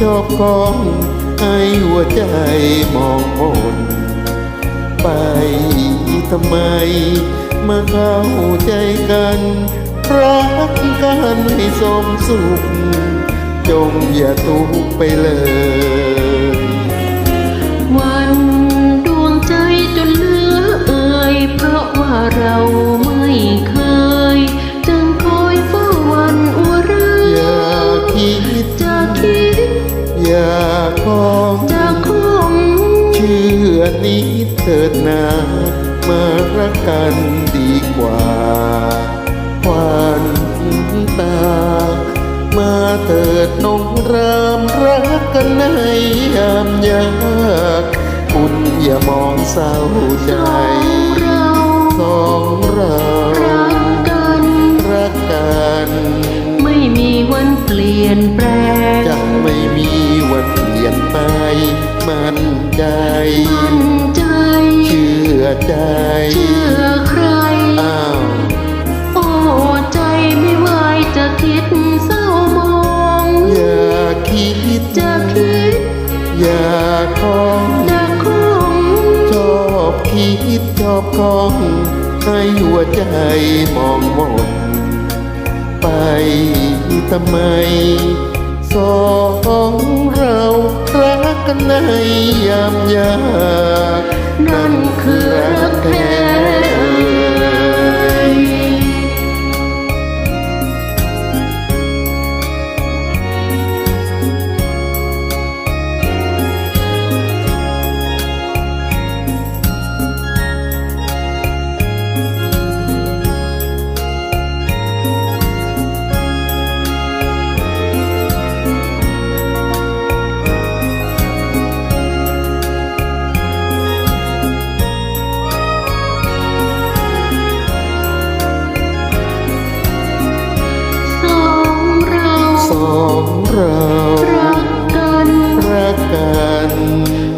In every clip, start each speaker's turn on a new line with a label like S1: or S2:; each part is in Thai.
S1: คอบกองให้หัวใจมองมนไปทำไม มาเข้าใจกันรักกันให้สมสุข จงอย่าทุกไปเลย
S2: วันดวงใจจนเลือเอ่ยเพราะว่าเราไม่เคย นี้เถิ
S1: ดนามารักกันดีกว่าควันตา มาเถิดนงรามรักกันในยามยาก คุณอย่ามองเศร้าใจ
S2: ไม่มีวันเปลี่ยน
S1: ไป มั่นใจ
S2: มั่นใจ
S1: เชื่อใจ
S2: เชื่อใคร
S1: อ้าว
S2: โอ้ใจไม่ไหวจะคิดเศร้ามอง
S1: อย่าคิด
S2: จะคิด
S1: อย่าคอง
S2: จะคง
S1: ชอบคิดชอบคองให้หัวใจมองหมด ไปทำไม สองเรารักกันในยามยาก
S2: นั่นคือรักแท้
S1: สองเรา
S2: รักกัน
S1: รักกัน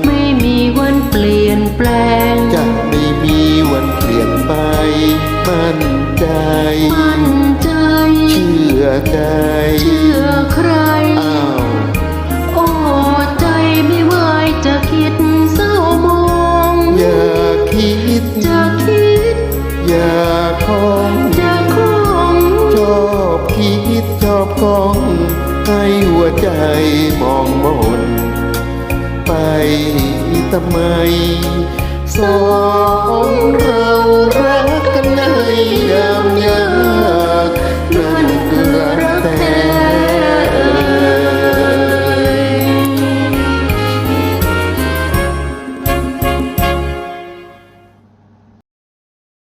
S2: ไม่มีวันเปลี่ยนแปลง
S1: จะไม่มีวันเปลี่ยนไปมั่นใจ
S2: มั่นใจ
S1: เชื่อใจ
S2: เชื่อใคร
S1: อ้าว
S2: โอ้ใจไม่ไหวจะคิดเศร้ามอง
S1: อย่าคิด
S2: จะคิด
S1: อย่าคอง
S2: จะคง
S1: ชอบคิดชอบคอง ให้หัวใจมองมน ไปทำไม สองเรารักกันในยาม